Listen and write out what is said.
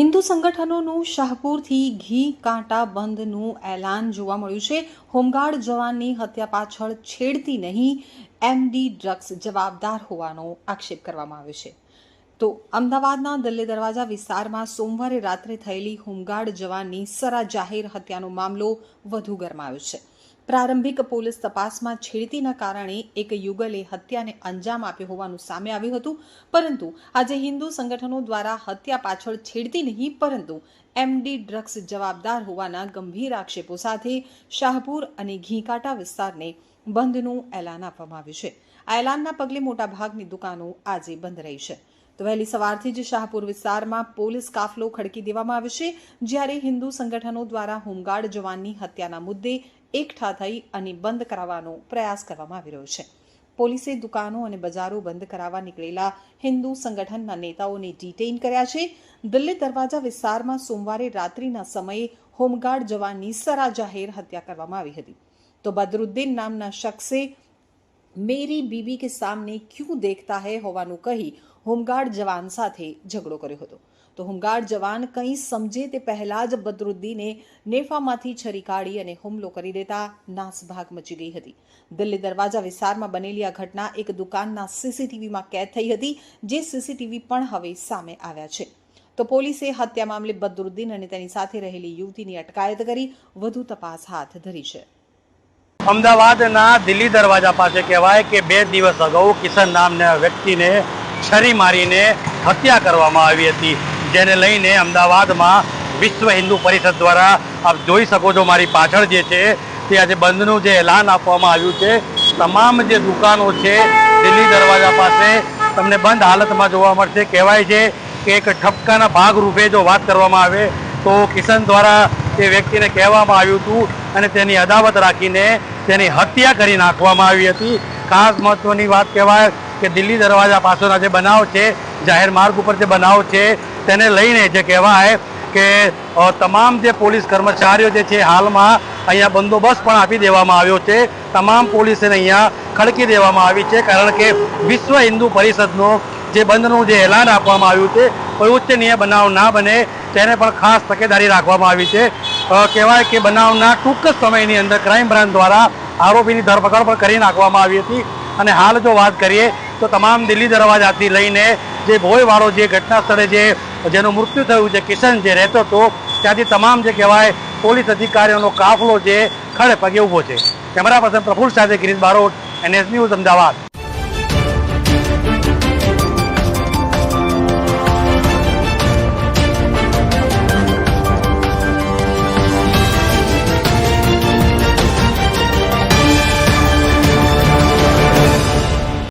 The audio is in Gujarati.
હિન્દુ સંગઠનોનું શાહપુરથી ઘી કાંટા બંધનું એલાન જોવા મળ્યું છે. હોમગાર્ડ જવાનની હત્યા પાછળ છેડતી નહીં, એમડી ડ્રગ્સ જવાબદાર હોવાનો આક્ષેપ કરવામાં આવ્યો છે. તો અમદાવાદના દિલ્હી દરવાજા વિસ્તારમાં સોમવારે રાત્રે થયેલી હોમગાર્ડ જવાનની સરા જાહેર હત્યાનો મામલો વધુ ગરમાયો છે. પ્રારંભિક પોલીસ તપાસમાં છેડતીના કારણે એક યુગલે હત્યાને અંજામ આપ્યો હોવાનું સામે આવ્યું હતું. પરંતુ આજે હિન્દુ સંગઠનો દ્વારા હત્યા પાછળ છેડતી નહીં, પરંતુ એમડી ડ્રગ્સ જવાબદાર હોવાના ગંભીર આક્ષેપો સાથે શાહપુર અને ઘીકાંટા વિસ્તારને બંધનું એલાન આપવામાં આવ્યું છે. આ એલાનના પગલે મોટાભાગની દુકાનો આજે બંધ રહી છે. તો વહેલી સવારથી જ શાહપુર વિસ્તારમાં પોલીસ કાફલો ખડકી દેવામાં આવ્યો છે, જ્યારે હિન્દુ સંગઠનો દ્વારા હોમગાર્ડ જવાનની હત્યાના મુદ્દે એકઠા થઈ અને બંધ કરાવવાનો પ્રયાસ કરવામાં આવી રહ્યો છે. પોલીસે દુકાનો અને બજારો બંધ કરાવવા નીકળેલા હિન્દુ સંગઠનના નેતાઓને ડિટેઇન કર્યા છે. દિલ્હી દરવાજા વિસ્તારમાં સોમવારે રાત્રિના સમયે હોમગાર્ડ જવાનની સરા જાહેર હત્યા કરવામાં આવી હતી. તો બદરુદ્દીન નામના શખ્સે મેરી બીબી કે સામને ક્યું દેખતા હૈ હોવાનું કહી હોમગાર્ડ જવાન સાથે ઝઘડો કર્યો હતો તો હોમગાર્ડ જવાન કંઈ સમજે તે પહેલાં જ બદરુદ્દીને નેફામાંથી છરી કાઢી અને હુમલો કરી દેતા નાસભાગ મચી ગઈ હતી દિલ્હી દરવાજા વિસ્તારમાં બનેલી આ ઘટના એક દુકાનના સીસીટીવીમાં કેદ થઈ હતી, જે સીસીટીવી પણ હવે સામે આવ્યા છે। તો પોલીસે હત્યા મામલે બદરુદ્દીન અને તેની સાથે રહેલી યુવતીની અટકાયત કરી, વધુ તપાસ હાથ ધરી છે। અમદાવાદના દિલ્હી દરવાજા પાસે કહેવાય કે બે દિવસ અગાઉ કિશન નામના વ્યક્તિને છરી મારીને હત્યા કરવામાં આવી હતી. જેને લઈને અમદાવાદમાં વિશ્વ હિન્દુ પરિષદ દ્વારા આપ જોઈ શકો છો મારી પાછળ જે છે તે આજે બંધનું જે એલાન આપવામાં આવ્યું છે. તમામ જે દુકાનો છે દિલ્હી દરવાજા પાસે તમને બંધ હાલતમાં જોવા મળશે. કહેવાય છે કે એક ઠપકાના ભાગ રૂપે જો વાત કરવામાં આવે તો કિશન દ્વારા તે વ્યક્તિને કહેવામાં આવ્યું હતું અને તેની અદાવત રાખીને તેની હત્યા કરી નાખવામાં આવી હતી. ખાસ મહત્વની વાત કહેવાય કે દિલ્હી દરવાજા પાસેના જે બનાવ છે, જાહેર માર્ગ ઉપર જે બનાવ છે, તેને લઈને જે કહેવાય કે તમામ જે પોલીસ કર્મચારીઓ જે છે હાલમાં અહીંયા બંદોબસ્ત પણ આપી દેવામાં આવ્યો છે. તમામ પોલીસને અહીંયા ખડકી દેવામાં આવી છે, કારણ કે વિશ્વ હિન્દુ પરિષદનો જે બંધનું જે એલાન આપવામાં આવ્યું છે, કોઈ ઉચ્ચનીય બનાવ ના બને, તેને પણ ખાસ તકેદારી રાખવામાં આવી છે. કહેવાય કે બનાવના ટૂંક જ સમયની અંદર ક્રાઇમ બ્રાન્ચ દ્વારા આરોપીની ધરપકડ પણ કરી નાખવામાં આવી હતી. અને હાલ જો વાત કરીએ, તો તમામ દિલ્હી દરવાજાથી લઈને જે ભોયવાળો જે ઘટના સ્થળે જે, જેનું મૃત્યુ થયું છે કિશન જે રહેતો હતો, ત્યાંથી તમામ જે કહેવાય પોલીસ અધિકારીઓનો કાફલો જે ખડે પગે ઊભો છે. કેમેરા પર્સન પ્રફુલ સાથે ગિરીશ બારોટ, એનએસ ન્યૂઝ, અમદાવાદ.